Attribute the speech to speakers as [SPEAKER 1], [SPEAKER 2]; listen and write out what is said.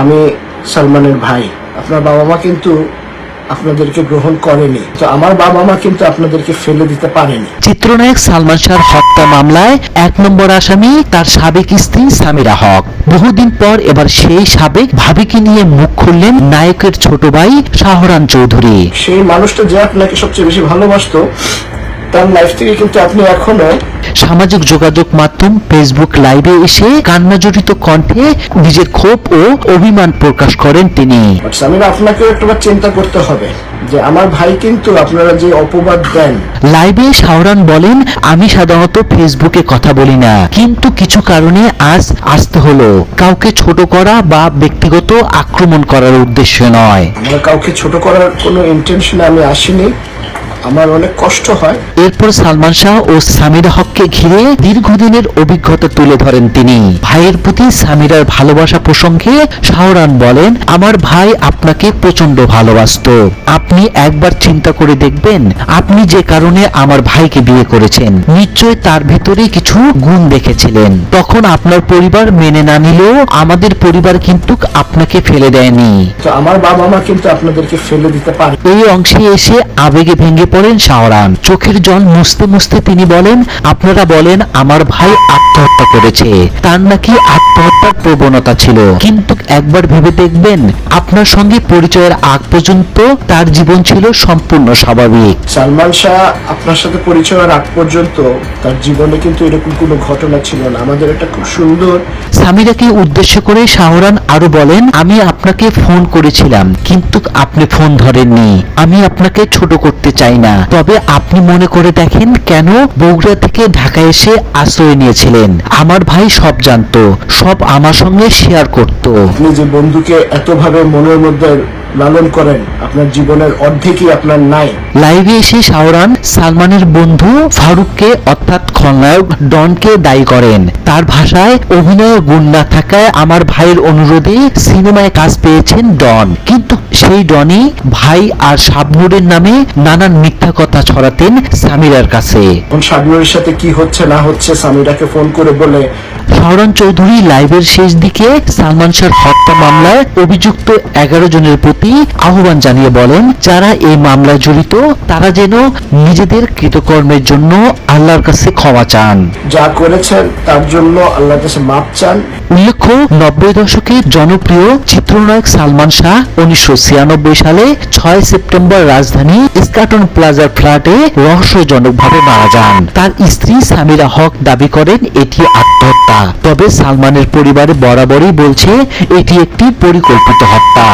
[SPEAKER 1] আমি সালমানের ভাই। আপনার বাবা মা কিন্তু আপনাদেরকে গ্রহণ করেনি। তো আমার বাবা মা কিন্তু আপনাদেরকে ফেলে দিতে পারেনি।
[SPEAKER 2] চিত্রনায়ক সালমান শাহর হত্যা মামলায় এক নম্বর আসামি তার সাবেক স্ত্রী সামিরা হক। বহুদিন পর এবার সেই সাবেক ভাবিকে নিয়ে মুখ খুললেন নায়কের ছোট ভাই শাহরান চৌধুরী।
[SPEAKER 1] সেই মানুষটা যে আপনাকে সবচেয়ে বেশি ভালোবাসতো তার লাইফ থেকে কিন্তু আপনি এখনও
[SPEAKER 2] সামাজিক যোগাযোগ মাধ্যম ফেসবুক লাইভে এসে কান্নাজড়িত কণ্ঠে নিজের ক্ষোভ ও অভিমান প্রকাশ করেন তিনি।
[SPEAKER 1] বাট আপনাকে একটুবার চিন্তা করতে হবে যে আমার ভাই কিন্তু আপনারা যে অপবাদ দেন।
[SPEAKER 2] লাইভে শাহরান বলেন আমি সাধারণত ফেসবুকে কথা বলি না। কিন্তু কিছু কারণে আজ আসতে হলো। কাউকে ছোট করা বা ব্যক্তিগত আক্রমণ করার উদ্দেশ্য নয়।
[SPEAKER 1] আমার কাউকে ছোট করার কোনো ইন্টেনশনে আমি আসিনি। আমার অনেক কষ্ট হয়।
[SPEAKER 2] এরপর সালমান শাহ ও সামিরা হককে ঘিরে দীর্ঘদিনের অভিজ্ঞতা তুলে ধরেন তিনি। ভাইয়ের প্রতি সামিরার ভালোবাসা প্রসঙ্গে শাহরান বলেন আমার ভাই আপনাকে প্রচণ্ড ভালোবাসতো। আপনি একবার চিন্তা করে দেখবেন আপনি যে কারণে আমার ভাইকে বিয়ে করেছেন নিশ্চয় তার ভিতরে কিছু গুণ দেখেছিলেন। তখন আপনার পরিবার মেনে না নিলেও আমাদের পরিবার কিন্তু আপনাকে ফেলে দেয়নি।
[SPEAKER 1] তো আমার বাবা মা কিন্তু আপনাদেরকে ফেলে দিতে পারে।
[SPEAKER 2] এই অংশে এসে আবেগে ভেঙে পড়েন শাহরান। চোখের জল মুছতে মুছতে তিনি বলেন আপনারা বলেন আমার ভাই আত্মহত্যা করেছে। তার নাকি আত্মহত্যার প্রবণতা ছিল। কিন্তু একবার ভেবে দেখবেন আপনার সঙ্গে পরিচয়ের আগ পর্যন্ত তার জীবন ছিল সম্পূর্ণ স্বাভাবিক।
[SPEAKER 1] সালমান শাহ আপনার সাথে পরিচয় হওয়ার আগ পর্যন্ত তার জীবনে কিন্তু এরকম কোনো ঘটনা ছিল না। আমাদের একটা খুব সুন্দর।
[SPEAKER 2] সামিরাকে উদ্দেশ্য করে শাহরান আরও বলেন আমি আপনাকে ফোন করেছিলাম কিন্তু আপনি ফোন ধরেননি। আমি আপনাকে ছোট করতে চাই না। তবে আপনি মনে করে দেখেন কেন বগুড়া থেকে ঢাকা এসে আশ্রয় নিয়েছিলেন? আমার ভাই সব জানতো, সব আমার সঙ্গে শেয়ার করত।
[SPEAKER 1] আপনি যে বন্ধুকে এতভাবে মনের মধ্যে লালন করেন। আপনার জীবনের অর্ধেকই আপনার নাই।
[SPEAKER 2] লাইভে এসে শাহরান সালমানের বন্ধু ফারুককে অর্থাৎ খলনায়ক ডনকে দায়ী করেন। তার ভাষায় অভিনয় গুণ না থাকায় আমার ভাইয়ের অনুরোধে সিনেমায় কাজ পেয়েছেন ডন। কিন্তু সেই ডনই ভাই আর শাবনুরের নামে নানান মিথ্যা কথা ছড়াতেন সামিরার কাছে।
[SPEAKER 1] এখন শাবনুরের সাথে কি হচ্ছে না হচ্ছে সামিরাকে ফোন করে বলে
[SPEAKER 2] শাহরান চৌধুরী লাইভের শেষ দিকে সালমান শাহ হত্যা মামলায় অভিযুক্ত এগারো জনের প্রতি আহ্বান জানিয়ে বলেন, যারা এই মামলায় জড়িত, তারা যেন নিজেদের কৃতকর্মের জন্য আল্লাহর কাছে ক্ষমা চান।
[SPEAKER 1] যা করেছেন, তার জন্য আল্লাহর কাছে মাপ চান।
[SPEAKER 2] উল্লেখ্য, নব্বই দশকে জনপ্রিয় চিত্রনায়ক সালমান শাহ উনিশশো ছিয়ানব্বই সালে ছয় সেপ্টেম্বর রাজধানী স্কাটন প্লাজার ফ্ল্যাটে রহস্যজনকভাবে মারা যান। তার স্ত্রী সামিরা হক দাবি করেন, এটি আত্মহত্যা। তবে সালমানের পরিবারে বরাবরই বলছে, এটি একটি পরিকল্পিত হত্যা।